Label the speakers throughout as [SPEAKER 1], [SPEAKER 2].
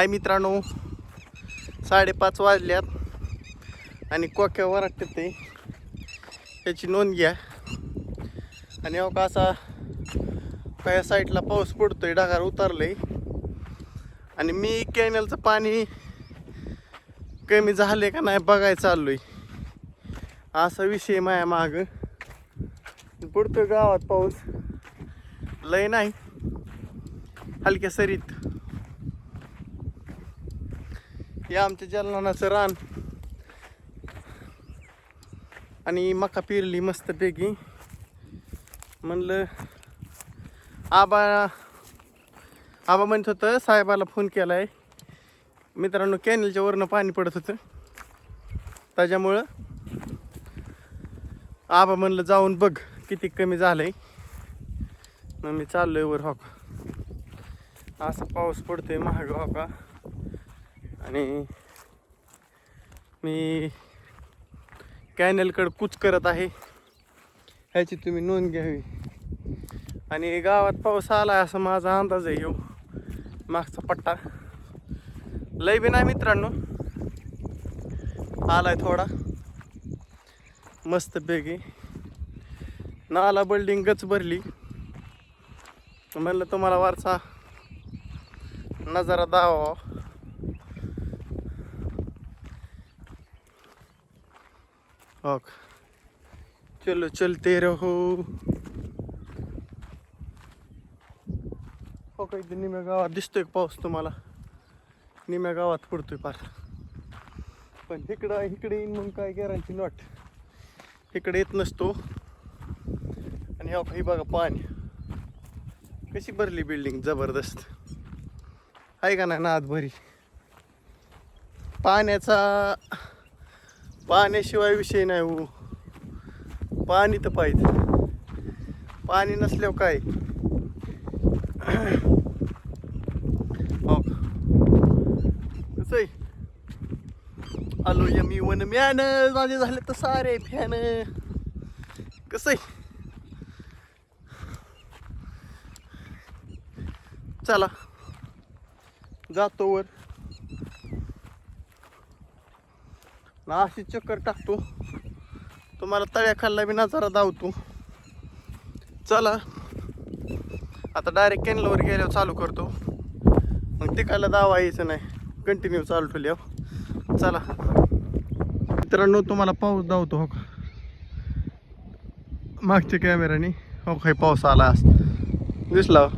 [SPEAKER 1] हाय मित्रांनो. साडेपाच वाजल्यात. आणि कोक्या वरटते ते त्याची नोंद घ्या. आणि हो का असा काय साईडला पाऊस पडतोय ढगार उतरलंय. आणि मी कॅनलचं पाणी कमी झाले का नाही बघायला चाललोय. असा विषय माया माग. पडतोय गावात पाऊस. लय नाही. हलक्या सरीत. हे आमच्या जलनाचं रान. आणि मका पेरली मस्तपैकी म्हणलं आबा आबा म्हणत होतं साहेबाला फोन केलाय. मित्रांनो कॅनलच्या वरनं पाणी पडत होतं. त्याच्यामुळं आबा म्हणलं जाऊन बघ किती कमी झालंय. मग मी चाललोय वर हो हॉका असा पाऊस पडतोय महाग हो आणि मी कॅनलकडं कूच करत आहे. ह्याची तुम्ही नोंद घ्यावी. आणि गावात पाऊस आला आहे असा माझा अंदाज आहे येऊ मागचा पट्टा. लय बी नाही मित्रांनो. आलाय थोडा. मस्तपैकी नाला बिल्डिंग गच भरली. म्हणलं तुम्हाला वारसा नजारा दावा ओक चलो चलते रहो हो का इथे निम्या गावात दिसतोय पाऊस तुम्हाला. निम्या गावात पडतोय पार. पण इकडं इकडे येईन मग काय गॅरंटी नॉट इकडे येत नसतो. आणि हो का ही बघा पाणी. कशी भरली बिल्डिंग जबरदस्त. आहे का नाही नाद भरी पाण्याचा पाण्याशिवाय विषय नाही हो. पाणी तर पाहिजे. पाणी नसल्यावर काय? हो कसं आहे आलो यमी वन म्यान. माझे झाले तर सारे फॅन. कसं आहे? चला. जातो वर. ना अशी चक्कर टाकतो. तुम्हाला तळ्या खाल्ला बी नजारा धावतो. चला. आता डायरेक्ट कॅनलवर गेल्यावर चालू करतो. मग तिकायला दावा यायचं नाही. कंटिन्यू चालू ठेवल्यावर. चला. मित्रांनो तुम्हाला पाऊस धावतो हो का? मागच्या कॅमेऱ्याने हो काही पाऊस आला अस दिसला हो.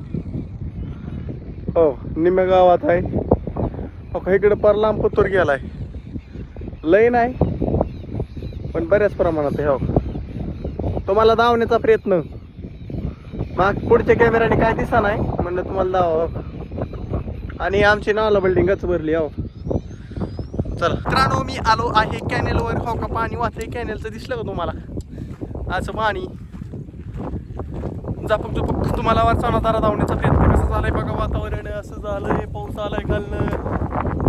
[SPEAKER 1] हो. निम्या गावात आहे. हो का इकडे पार लांब पत्तोर आहे लय नाही पण बऱ्याच प्रमाणात आहे हो. तुम्हाला धावण्याचा प्रयत्न. माग पुढच्या कॅमेराने काय दिसा नाही म्हणलं तुम्हाला धाव हो आणि आमची नाला बिल्डिंगच भरली हो. चला. मित्रांनो मी आलो आहे कॅनेलवर हो का पाणी वाचलंय कॅनेलचं दिसलं का तुम्हाला? असं पाणी. झपक झुपक तुम्हाला वाचवणार जरा धावण्याचा प्रयत्न कसं झालाय? बघा वातावरण असं झालंय पाऊस आलाय घालणं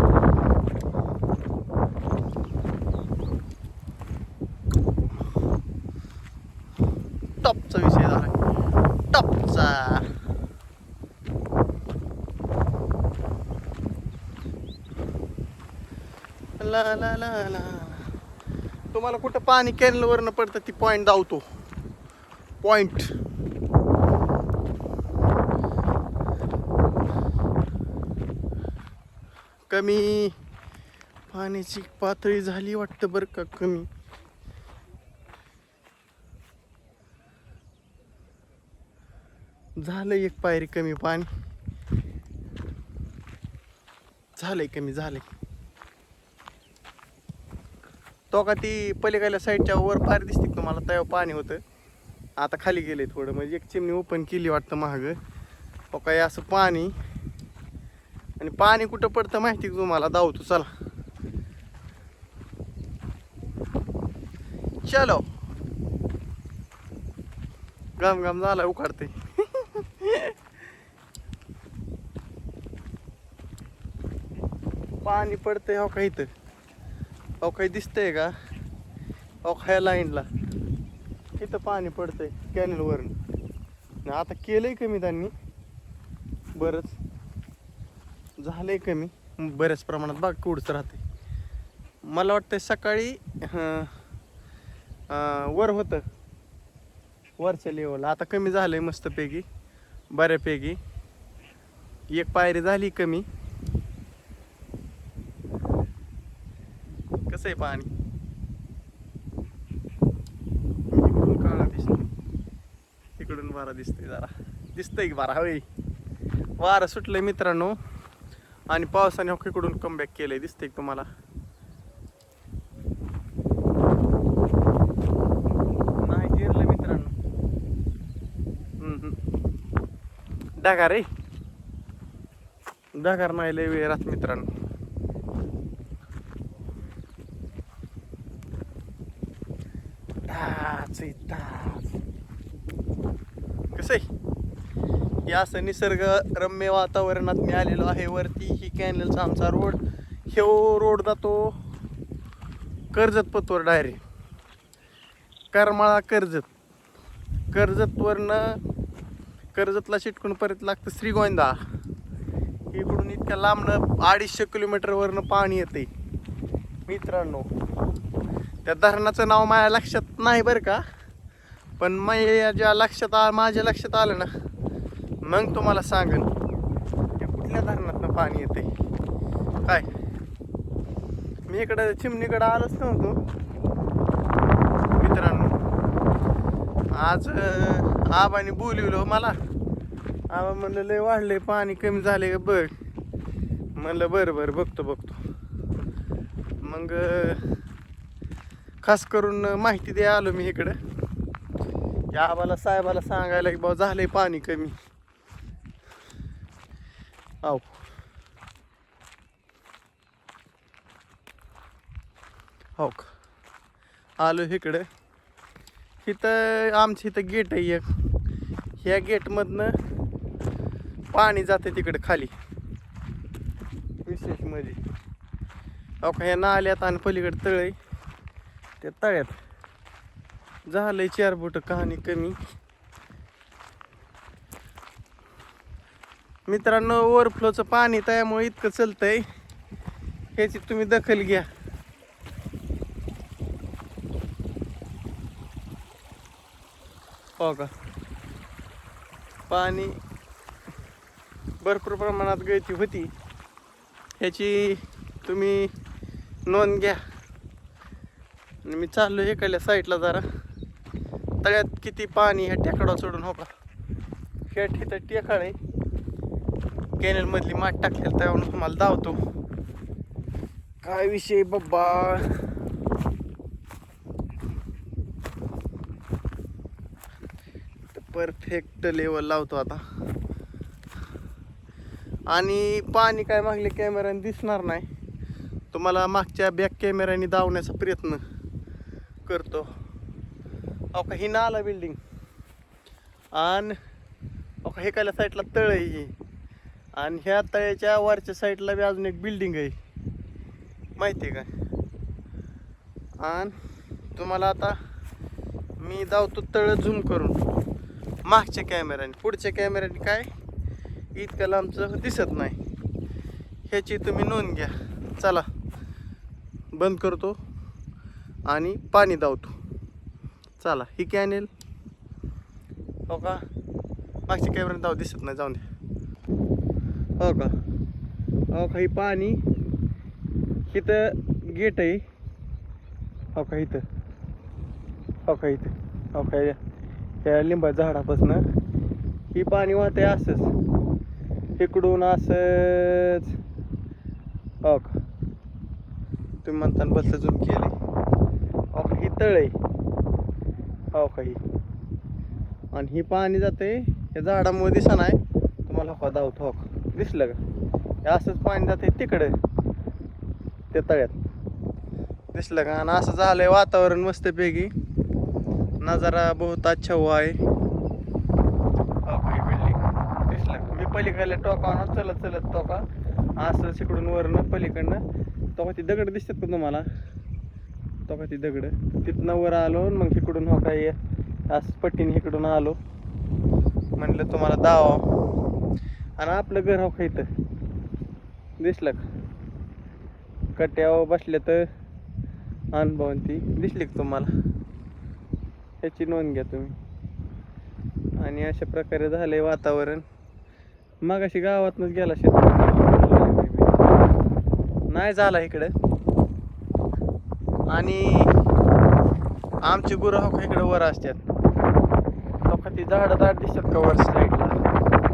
[SPEAKER 1] टॉपचा विषय झाला टॉपचा ला ला ला ला तुम्हाला कुठं पाणी कॅनलवरनं पडतं ती पॉईंट धावतो. पॉईंट कमी. पाण्याची पातळी झाली वाटतं बरं का कमी. झालं एक पायरी कमी पाणी. झालंय कमी झालंय. तो का ती पलीकडल्या साईडच्या वर पायरी दिसते तुम्हाला? तेव्हा पाणी होतं. आता खाली गेले थोडं. म्हणजे एक चिमणी ओपन केली वाटतं महाग तो काय असं पाणी. आणि पाणी कुठं पडतं माहिती तुम्हाला? धावतो चला. चलो. गम गम झाला उखाडते पाणी पडतंय हो काही इथं हो काही दिसतंय का? हो ह्या लाईनला. इथं पाणी पडतंय कॅनलवरून आता केलंय कमी त्यांनी. बरंच. झालंय कमी. बऱ्याच प्रमाणात बाग कुडच राहते मला वाटतं सकाळी वर होतं. वरच्या लेवलला आता कमी झालंय मस्तपैकी. बऱ्यापैकी. एक पायरी झाली कमी. कसं आहे पाणी इकडून काळा दिसतो इकडून वारा दिसतोय जरा दिसतंय की वारा होय वारं सुटलंय मित्रांनो आणि पावसाने हो इकडून कमबॅक केलंय दिसतंय तुम्हाला नाही जिरलं मित्रांनो डागार रे डागार नाही लय वेळ राहत मित्रांनो ताच कसं आहे? या असं निसर्गरम्य वातावरणात मी आलेलो आहे. वरती ही कॅनलचा आमचा रोड. ह्यो रोड जातो कर्जत पतवर डायरेक्ट करमाळा कर्जत. कर्जतवरनं कर्जतला चिटकून परत लागतं श्रीगोंदा इकडून इतक्या लांबनं अडीचशे किलोमीटरवरनं पाणी येते मित्रांनो त्या धरणाचं नाव माझ्या लक्षात नाही बरं का. पण माझ्या लक्षात आ माझ्या लक्षात आलं ना मग तुम्हाला सांगेन. त्या कुठल्या धरणातनं पाणी येते? काय? मी इकडं चिमणीकडं आलोच नव्हतो. मित्रांनो आज आबाने बोलिवलं हो मला. आबा म्हणलं लय वाढलंय पाणी कमी झाले का बघ. म्हणलं बरं बरं बघतो बघतो. मग खास करून माहिती द्या आलो मी इकडं. या आबाला साहेबाला सांगायला की बाबा झालंय पाणी कमी. आव. हो का? आलो इकडं. इथं आमच्या इथं गेट आहे एक. ह्या गेटमधनं पाणी जाते तिकडं खाली. विशेष म्हणजे. अहो का ह्या नाल्यात आणि पलीकडे तळ आहे. त्या तळ्यात. झालंय चार बोट कहाणी कमी. मित्रांनो ओव्हरफ्लोचं पाणी त्यामुळे इतकं चालतंय. ह्याची तुम्ही दखल घ्या. हो का? पाणी भरपूर प्रमाणात गळती होती. ह्याची तुम्ही नोंद घ्या. आणि मी चाललो एकाल्या साईडला जरा. तळ्यात किती पाणी ह्या टेकडावर सोडून हो का? ह्या तर टेकाळ आहे. कॅनलमधली माठ टाकलेलं त्यावरून तुम्हाला धावतो काय विषय बाबा? परफेक्ट लेवल लावतो आता. आणि पाणी काय मागले कॅमेऱ्याने दिसणार नाही. तुम्हाला मागच्या बॅक कॅमेऱ्याने धावण्याचा प्रयत्न. करतो. अहो का ही नाला बिल्डिंग आणि अहो का हे कायला साईडला तळ आहे ही. आणि ह्या तळ्याच्या वरच्या साईडला बी अजून एक बिल्डिंग आहे. माहिती आहे का? आणि तुम्हाला आता मी धावतो तळ झूम करून. मागच्या कॅमेऱ्याने पुढच्या कॅमेऱ्याने काय? इतकं लांबचं दिसत नाही. ह्याची तुम्ही नोंद घ्या. चला बंद करतो. आणि पाणी धावतो चला ही कॅनेल. हो का? मागच्या कॅमेऱ्याने धाव दिसत नाही जाऊन द्या हो का? हो का ही पाणी इथं गेट आहे. हो का इथं? हो का इथं? हो का या- त्या लिंबा झाडापासनं. ही पाणी वाहते असंच. इकडून असंच. हो का? तुम्ही म्हणताना बस अजून केली हो का ही तळ आहे. हो का ही आणि ही पाणी जाते या झाडामुळे दिसा नाही तुम्हाला हो धावतो हो का दिसलं का? हे असंच पाणी जाते तिकडं. त्या तळ्यात. दिसलं का? आणि असं झालंय वातावरण मस्तपैकी. नजारा बहुत अच्छा हुआ है बिल्डिंग दिसलं का? मी पलीकडल्या टोकावर चलत चलत टोका. असं तिकडून वरनं पलीकडनं. टोका ती दगड दिसतात का तुम्हाला? टोका ती दगड. तिथनं वर आलो मग इकडून हो काय आज पट्टीने इकडून आलो. म्हणलं तुम्हाला दावा. आणि आपलं घर हो का इथं? दिसलं का? कट्यावर बसले तर अनुभवंती दिसली का तुम्हाला? याची नोंद घ्या तुम्ही. आणि अशा प्रकारे झालंय वातावरण. मग अशी गावातनच गेला शेत नाही झाला इकडं. आणि आमची गुरं हो इकडे वर असतात. तो का ती झाडं झाड दिसतात का वर साईडला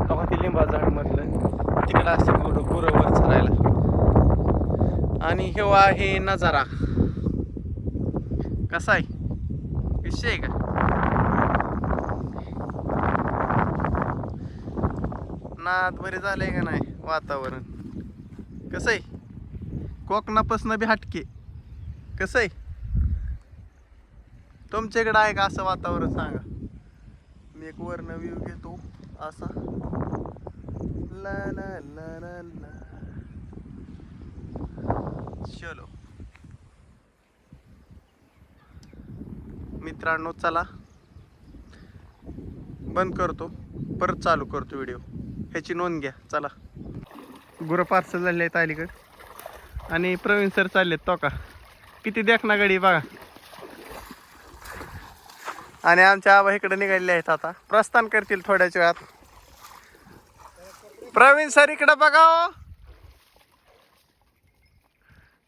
[SPEAKER 1] तो का ती लिंबा झाड मधलं? तिकडं असतात गुरं गुरं वर चरायला. आणि हे आहे नजारा. कसा आहे? विषय आहे का? नाद बरे झालंय का नाही वातावरण? कसं आहे? कोकणापासून बी हटके. कसं आहे? तुमच्याकडं आहे का असं वातावरण सांगा. मी एक वर्ण व्ह्यू घेतो. असा. ला ला ला ला ला. चलो. मित्रांनो चला. बंद करतो. परत चालू करतो व्हिडिओ ह्याची नोंद घ्या. चला. गुरं पार्सल झाले आहेत अलीकडे. आणि प्रवीण सर चाललेत तो का? किती देखना गडी बघा. आणि आमच्या आबा इकडे निघालेले आहेत आता. प्रस्थान करतील थोड्याच वेळात. प्रवीण सर इकडे बघा.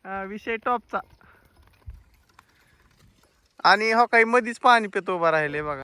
[SPEAKER 1] हा, विषय टॉपचा. आणि हो काही मधीच पाणी पितो उभा राहिले बघा.